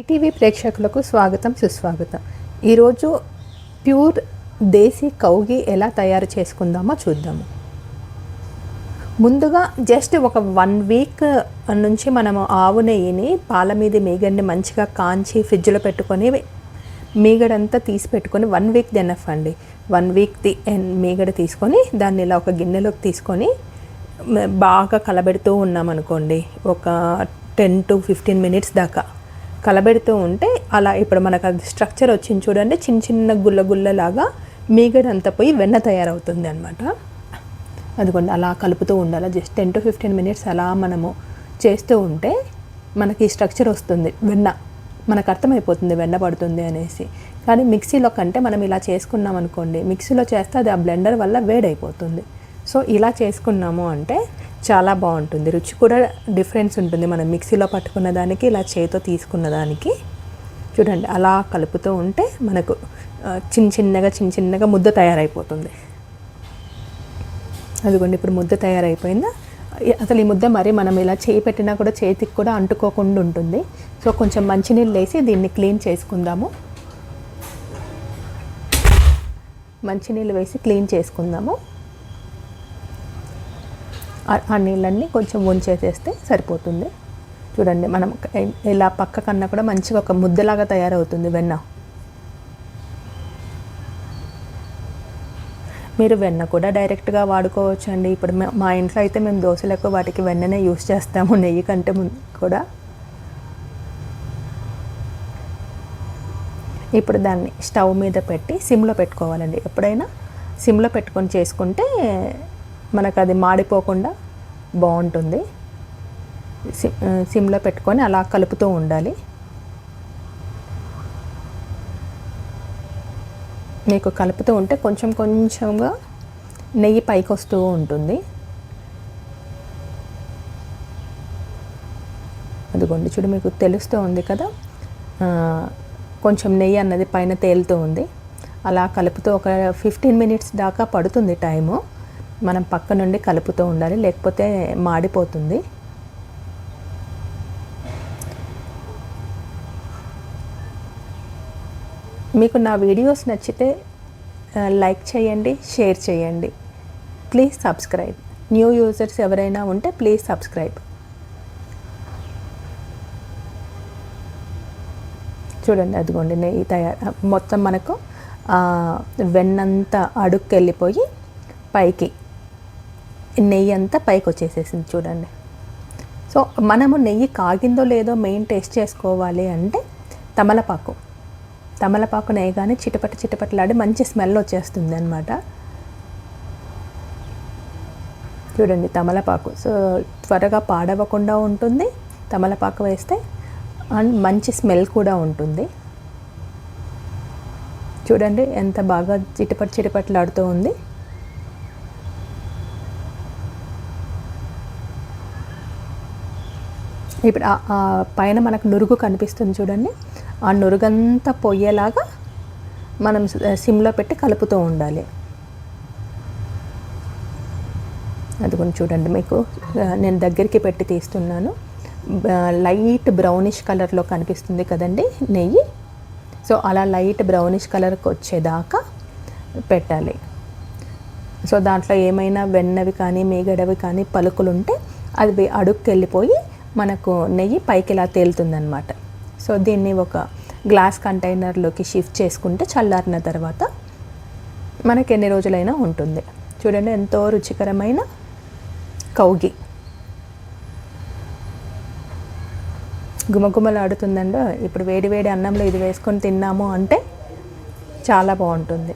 ETV ప్రేక్షకులకు స్వాగతం సుస్వాగతం. ఈరోజు ప్యూర్ దేశీ కౌగి ఎలా తయారు చేసుకుందామో చూద్దాము. ముందుగా జస్ట్ ఒక వన్ వీక్ నుంచి మనము ఆవు నెయ్యిని పాల మీద మీగడిని మంచిగా కాంచి ఫ్రిడ్జ్లో పెట్టుకొని మీగడంతా తీసి పెట్టుకొని వన్ వీక్ ఎనఫ్ అండి. వన్ వీక్ ది మీగడ తీసుకొని దాన్ని ఇలా ఒక గిన్నెలోకి తీసుకొని బాగా కలబెడుతూ ఉన్నామనుకోండి ఒక టెన్ టు ఫిఫ్టీన్ మినిట్స్ దాకా. కలబెడుతూ ఉంటే అలా ఇప్పుడు మనకు అది స్ట్రక్చర్ వచ్చింది చూడండి. చిన్న చిన్న గుల్ల గుల్లలాగా మీగడ పోయి వెన్న తయారవుతుంది అనమాట అదిగోండి అలా కలుపుతూ ఉండాలి. Just ten to fifteen minutes అలా మనము చేస్తూ ఉంటే మనకి స్ట్రక్చర్ వస్తుంది. వెన్న మనకు అర్థమైపోతుంది వెన్న పడుతుంది అనేసి. కానీ మిక్సీలో కంటే మనం ఇలా చేసుకున్నాం అనుకోండి మిక్సీలో చేస్తే అది ఆ బ్లెండర్ వల్ల వేడైపోతుంది. సో ఇలా చేసుకున్నాము అంటే చాలా బాగుంటుంది. రుచి కూడా డిఫరెన్స్ ఉంటుంది. మనం మిక్సీలో పట్టుకున్న దానికి ఇలా చేతితో తీసుకున్న దానికి. చూడండి అలా కలుపుతూ ఉంటే మనకు చిన్న చిన్నగా చిన్న చిన్నగా ముద్ద తయారైపోతుంది. అదిగోండి ఇప్పుడు ముద్ద తయారైపోయిందా? అసలు ఈ ముద్ద మరి మనం ఇలా చేయి పెట్టినా కూడా చేతికి కూడా అంటుకోకుండా ఉంటుంది. సో కొంచెం మంచినీళ్ళు వేసి దీన్ని క్లీన్ చేసుకుందాము. మంచినీళ్ళు వేసి క్లీన్ చేసుకుందాము. ఆ- నీళ్ళన్నీ కొంచెం ఉంచేసేస్తే సరిపోతుంది. చూడండి మనం ఇలా పక్క కన్నా కూడా మంచిగా ఒక ముద్దలాగా తయారవుతుంది వెన్న. మీరు వెన్న కూడా డైరెక్ట్గా వాడుకోవచ్చు అండి ఇప్పుడు మా ఇంట్లో అయితే మేము దోశలకు వాటికి వెన్ననే యూస్ చేస్తాము నెయ్యి కంటే ముందు కూడా. ఇప్పుడు దాన్ని స్టవ్ మీద పెట్టి సిమ్లో పెట్టుకోవాలండి. ఎప్పుడైనా సిమ్లో పెట్టుకొని చేసుకుంటే మనకు అది మాడిపోకుండా బాగుంటుంది. సి- సిమ్లో పెట్టుకొని అలా కలుపుతూ ఉండాలి. మీకు కలుపుతూ ఉంటే కొంచెం కొంచెంగా నెయ్యి పైకి వస్తూ ఉంటుంది. అదిగోండి చూడు మీకు తెలుస్తూ ఉంది కదా? కొంచెం నెయ్యి అన్నది పైన తేలుతూ ఉంది. అలా కలుపుతూ ఒక ఫిఫ్టీన్ మినిట్స్ దాకా పడుతుంది టైము. మనం పక్క నుండి కలుపుతూ ఉండాలి లేకపోతే మాడిపోతుంది. మీకు నా వీడియోస్ నచ్చితే లైక్ చేయండి షేర్ చేయండి. Please subscribe. న్యూ యూజర్స్ ఎవరైనా ఉంటే ప్లీజ్ సబ్స్క్రైబ్. చూడండి అదిగోండి నెయ్యి తయారు మొత్తం మనకు వెన్నంత వెన్నంతా అడుక్కెళ్ళిపోయి పైకి నెయ్యి అంతా పైకి వచ్చేసేసింది చూడండి. సో మనము నెయ్యి కాగిందో లేదో మెయిన్ టేస్ట్ చేసుకోవాలి అంటే తమలపాకు. తమలపాకు నెయ్యగానే కానీ చిటపట చిటపటలాడి మంచి స్మెల్ వచ్చేస్తుంది అనమాట చూడండి తమలపాకు. సో త్వరగా పాడవకుండా ఉంటుంది. తమలపాకు వేస్తే అండ్ మంచి స్మెల్ కూడా ఉంటుంది. చూడండి ఎంత బాగా చిటపట చిటపట్లాడుతూ ఉంది. ఇప్పుడు ఆ- పైన మనకు నురుగు కనిపిస్తుంది చూడండి. ఆ నురుగంతా పొయ్యేలాగా మనం సిమ్లో పెట్టి కలుపుతూ ఉండాలి. అదిగోండి చూడండి మీకు నేను దగ్గరికి పెట్టి తీస్తున్నాను. లైట్ బ్రౌనిష్ కలర్లో కనిపిస్తుంది కదండి నెయ్యి. సో అలా లైట్ బ్రౌనిష్ కలర్కి వచ్చేదాకా పెట్టాలి. సో దాంట్లో ఏమైనా వెన్నవి కానీ మేగడవి కానీ పలుకులు ఉంటే అది వే- వెళ్ళిపోయి మనకు నెయ్యి పైకి ఇలా తేలుతుందనమాట సో దీన్ని ఒక గ్లాస్ కంటైనర్లోకి షిఫ్ట్ చేసుకుంటే చల్లారిన తర్వాత మనకి ఎన్ని రోజులైనా ఉంటుంది. చూడండి ఎంతో రుచికరమైన కౌగి. గుమగుమలాడుతుందండో. ఇప్పుడు వేడి వేడి అన్నంలో ఇది వేసుకొని తిన్నాము అంటే చాలా బాగుంటుంది.